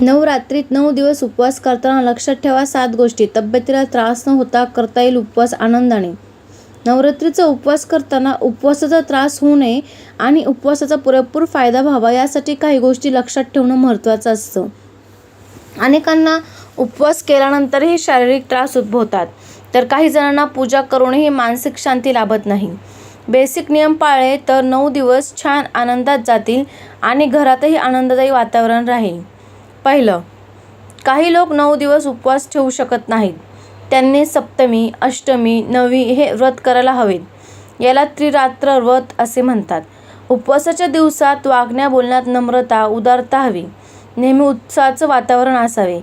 नवरात्रीत नऊ दिवस उपवास करताना लक्षात ठेवा सात गोष्टी. तब्येतीला त्रास न होता करता येईल उपवास आनंदाने. नवरात्रीचा उपवास करताना उपवासाचा त्रास होऊ नये आणि उपवासाचा पुरेपूर फायदा व्हावा यासाठी काही गोष्टी लक्षात ठेवणं महत्त्वाचं असतं. अनेकांना उपवास केल्यानंतरही शारीरिक त्रास उद्भवतात. तर काही जणांना पूजा करूनही मानसिक शांती लाभत नाही. बेसिक नियम पाळले तर नऊ दिवस छान आनंदात जातील आणि घरातही आनंददायी वातावरण राहील. पहिलं. काही लोक नऊ दिवस उपवास ठेवू शकत नाहीत. त्यांनी सप्तमी अष्टमी नववी हे व्रत करायला हवेत. याला त्रिरात्र व्रत असे म्हणतात. उपवासाच्या दिवसात वागण्या बोलण्यात नम्रता उदारता हवी. नेहमी उत्साहाचं वातावरण असावे.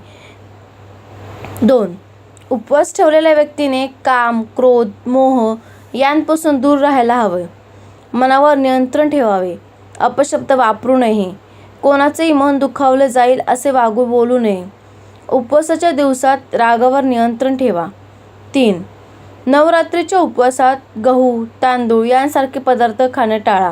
दोन उपवास ठेवलेल्या व्यक्तीने काम क्रोध मोह यांपासून दूर राहायला हवं. मनावर नियंत्रण ठेवावे. अपशब्द वापरू नये. कोणाचंही मन दुखावलं जाईल असे वागू बोलू नये. उपवासाच्या दिवसात रागावर नियंत्रण ठेवा. तीन नवरात्रीच्या उपवासात गहू तांदूळ यांसारखे पदार्थ खाणे टाळा.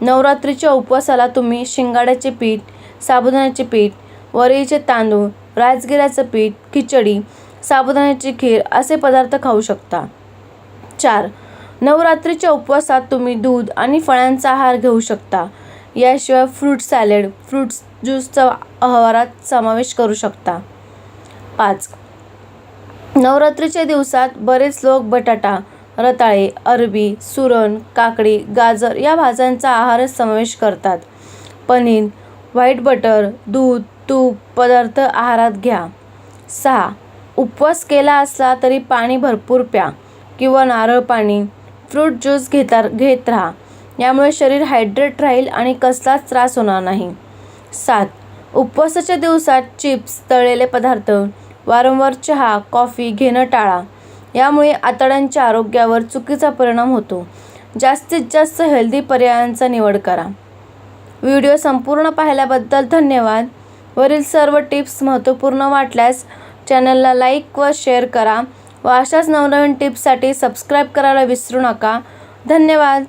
नवरात्रीच्या उपवासाला तुम्ही शिंगाड्याचे पीठ साबुदाण्याचे पीठ वरीचे तांदूळ राजगिऱ्याचं पीठ खिचडी साबुदाण्याची खीर असे पदार्थ खाऊ शकता. चार नवरात्रीच्या उपवासात तुम्ही दूध आणि फळांचा आहार घेऊ शकता. याशिवाय फ्रूट सॅलेड फ्रूट्स ज्यूसचा आहारात समावेश करू शकता. पाच. नवरात्रीच्या दिवसात बरेच लोक बटाटा रताळे अरबी सुरण काकडी गाजर या भाज्यांचा आहारच समावेश करतात. पनीर व्हाईट बटर दूध तूप पदार्थ आहारात घ्या. सहा. उपवास केला असला तरी पाणी भरपूर प्या किंवा नारळ पाणी फ्रूट ज्यूस घेता घेत राहा. यामुळे शरीर हायड्रेट राहील आणि कसलाच त्रास होणार नाही. सात. उपवासाच्या दिवसात चिप्स तळलेले पदार्थ वारंवार चहा कॉफी घेणं टाळा. यामुळे आतड्यांच्या आरोग्यावर चुकीचा परिणाम होतो. जास्तीत जास्त हेल्दी पर्यायांचा निवड करा. व्हिडिओ संपूर्ण पाहिल्याबद्दल धन्यवाद. वरील सर्व टिप्स महत्त्वपूर्ण वाटल्यास चॅनलला लाईक व शेअर करा व अशाच नवनवीन टिप्ससाठी सबस्क्राईब करायला विसरू नका. धन्यवाद.